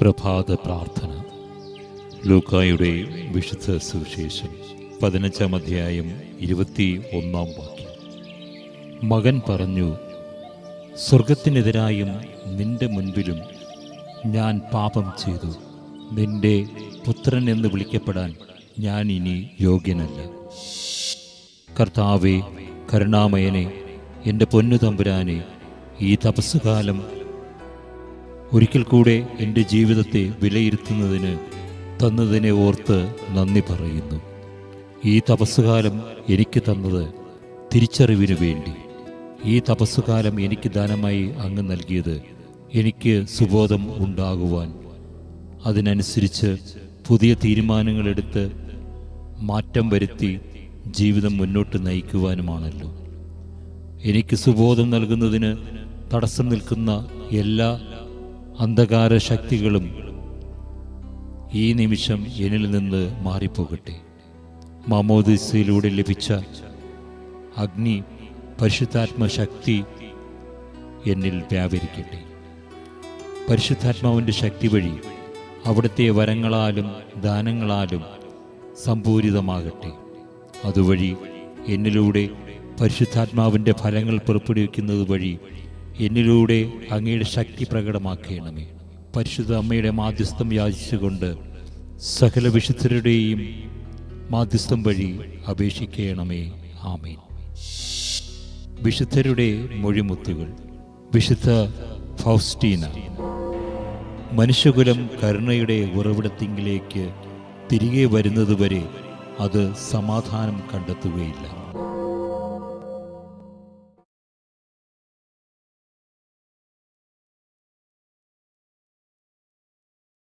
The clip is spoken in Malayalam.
പ്രഭാത പ്രാർത്ഥന. ലൂക്കായുടെ വിശുദ്ധ സുവിശേഷം പതിനഞ്ചാം അധ്യായം ഇരുപത്തി ഒന്നാം വാക്യം. മകൻ പറഞ്ഞു സ്വർഗത്തിനെതിരായും നിന്റെ മുൻപിലും ഞാൻ പാപം ചെയ്തു. നിന്റെ പുത്രൻ എന്ന് വിളിക്കപ്പെടാൻ ഞാൻ ഇനി യോഗ്യനല്ല. കർത്താവെ കരുണാമയനെ എന്റെ പൊന്നു തമ്പുരാനെ ഈ തപസ്സുകാലം ഒരിക്കൽ കൂടെ എന്റെ ജീവിതത്തെ വിലയിരുത്തുന്നതിന് തന്നതിനെ ഓർത്ത് നന്ദി പറയുന്നു. ഈ തപസ്സുകാലം എനിക്ക് തന്നത് തിരിച്ചറിവിനു വേണ്ടി. ഈ തപസ്സുകാലം എനിക്ക് ദാനമായി അങ്ങ് നൽകിയത് എനിക്ക് സുബോധം ഉണ്ടാകുവാൻ. അതിനനുസരിച്ച് പുതിയ തീരുമാനങ്ങളെടുത്ത് മാറ്റം വരുത്തി ജീവിതം മുന്നോട്ട് നയിക്കുവാനുമാണല്ലോ. എനിക്ക് സുബോധം നൽകുന്നതിന് തടസ്സം നിൽക്കുന്ന എല്ലാ അന്ധകാര ശക്തികളും ഈ നിമിഷം എന്നിൽ നിന്ന് മാറിപ്പോകട്ടെ. മാമോദിസയിലൂടെ ലഭിച്ച അഗ്നി പരിശുദ്ധാത്മ ശക്തി എന്നിൽ വ്യാപരിക്കട്ടെ. പരിശുദ്ധാത്മാവിന്റെ ശക്തി വഴി അവിടുത്തെ വരങ്ങളാലും ദാനങ്ങളാലും സമ്പൂരിതമാകട്ടെ. അതുവഴി എന്നിലൂടെ പരിശുദ്ധാത്മാവിന്റെ ഫലങ്ങൾ പുറപ്പെടുവിക്കുന്നത് വഴി എന്നിലൂടെ അങ്ങയുടെ ശക്തി പ്രകടമാക്കണമേ. പരിശുദ്ധ അമ്മയുടെ മാധ്യസ്ഥം യാചിച്ചുകൊണ്ട് സകല വിശുദ്ധരുടെയും മാധ്യസ്ഥം വഴി അപേക്ഷിക്കണമേ. ആമേൻ. വിശുദ്ധരുടെ മൊഴിമുത്തുകൾ. വിശുദ്ധ ഫൗസ്റ്റീന മനുഷ്യകുലം കരുണയുടെ ഉറവിടത്തിങ്കിലേക്ക് തിരികെ വരുന്നതുവരെ അത് സമാധാനം കണ്ടെത്തുകയില്ല.